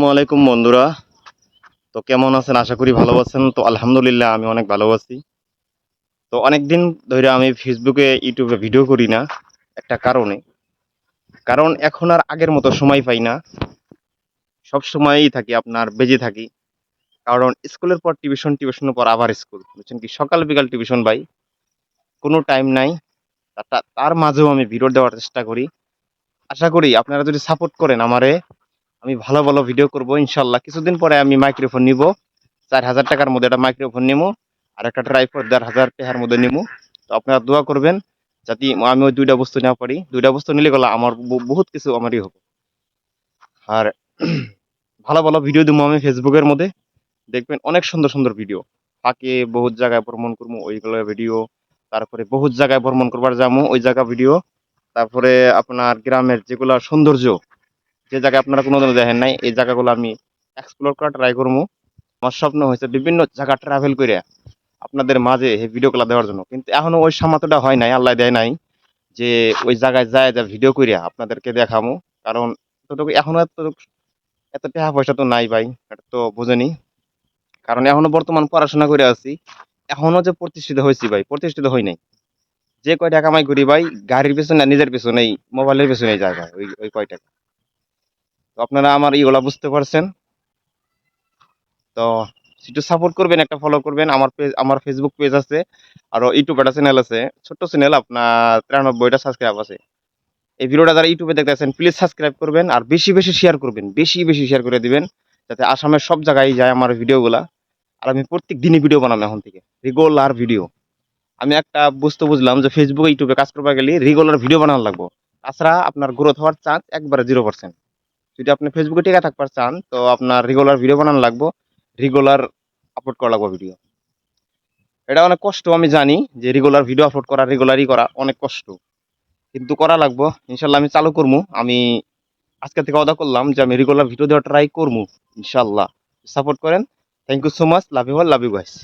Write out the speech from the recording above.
আসসালামু আলাইকুম, বন্ধুরা। তো কেমন আছেন? আশা করি ভালো আছেন। তো আলহামদুলিল্লাহ, আমি অনেক ভালো আছি। তো অনেক দিন ধরে আমি ফেসবুকে, ইউটিউবে ভিডিও করি না, একটা কারণে। কারণ এখন আর আগের মতো সময় পাই না। সব সময়ই থাকি, আপনার বেজে থাকি। কারণ স্কুলের পর টিউশন, টিউশনের পর আবার স্কুল। বুঝছেন কি? সকাল বিকাল টিউশন ভাই কোনো টাইম নাই। তার মাঝেও আমি ভিডিও দেওয়ার চেষ্টা করি। আশা করি আপনারা যদি সাপোর্ট করেন আমারে আমি ভালো ভালো ভিডিও করব ইনশাল্লাহ কিছুদিন পরে আমি মাইক্রোফোন নিব। চার হাজার টাকার মধ্যে একটা মাইক্রোফোন নিবো আর একটা ট্রাইপড দেড় হাজার টাকার মধ্যে নিবো তো আপনারা দোয়া করবেন, যাতে আমি ওই দুইটা বস্তু নেওয়া পারি। দুইটা বস্তু নিলে গেলে আমার বহুত কিছু আমারই হবে। আর ভালো ভালো ভিডিও দিব আমি ফেসবুকের মধ্যে। দেখবেন অনেক সুন্দর সুন্দর ভিডিও ফাঁকে বহুত জায়গায় ভ্রমণ করব ওইগুলো ভিডিও তারপরে বহুত জায়গায় ভ্রমণ করবার যাব ওই জায়গা ভিডিও তারপরে আপনার গ্রামের যেগুলা সৌন্দর্য যে জায়গা আপনারা কোনোদিনও দেখেন নাই, এই জায়গাগুলো আমি এক্সপ্লোর করা ট্রাই করব। আমার স্বপ্ন হয়েছে বিভিন্ন জায়গা ট্রাভেল করে আপনাদের মাঝে এই ভিডিওগুলো দেওয়ার জন্য। কিন্তু এখনও ওই সামর্থ্যটা হয় নাই, আল্লাহ দেয় নাই, যে ওই জায়গায় যায় যা ভিডিও করিয়া আপনাদেরকে দেখামো। কারণ এতটুকু এখনও এতটুকু এত টাকা পয়সা তো নাই ভাই, এটা তো বুঝেনি। কারণ এখনও বর্তমান পড়াশোনা করে আছি। এখনও যে প্রতিষ্ঠিত হয়েছি ভাই, প্রতিষ্ঠিত হই নাই। যে কয় টাকা কামাই করি ভাই, গাড়ির পেছনে, নিজের পেছনেই মোবাইলের পেছনেই যায় ভাই, ওই ওই কয় টাকা। তো আপনারা আমার ইগুলা বুঝতে পারছেন? তো একটু সাপোর্ট করবেন, একটা ফলো করবেন। আমার পেজ আমার ফেসবুক পেজ আছে, আর ইউটিউব একটা চ্যানেল আছে। ছোট্ট চ্যানেল আপনার তিরানব্বইটা সাবস্ক্রাইব আছে। এই ভিডিওটা যারা ইউটিউবে দেখতেছেন প্লিজ সাবস্ক্রাইব করবেন আর বেশি বেশি শেয়ার করবেন, বেশি বেশি শেয়ার করে দিবেন, যাতে আসামের সব জায়গায় যায় আমার ভিডিওগুলা। আর আমি প্রত্যেক দিনই ভিডিও বানাবো এখন থেকে রেগুলার ভিডিও আমি একটা বুঝতে বুঝলাম যে ফেসবুক ইউটিউবে কাজ করবার গেলে রেগুলার ভিডিও বানানো লাগবো। তাছাড়া আপনার গ্রোথ হওয়ার চান্স একবারে জিরো পার্সেন্ট যদি আপনি ফেসবুকে টিকে থাকবার চান, তো আপনার রেগুলার ভিডিও বানানো লাগবো। রেগুলার আপলোড করা লাগবে ভিডিও এটা অনেক কষ্ট, আমি জানি যে রেগুলার ভিডিও আপলোড করা রেগুলারই করা অনেক কষ্ট। কিন্তু করা লাগবো। ইনশাল্লাহ আমি চালু করব আমি আজকে থেকে অর্ডার করলাম যে আমি রেগুলার ভিডিও দেওয়া ট্রাই করব ইনশাল্লাহ। সাপোর্ট করেন। Thank you so much love you all love you guys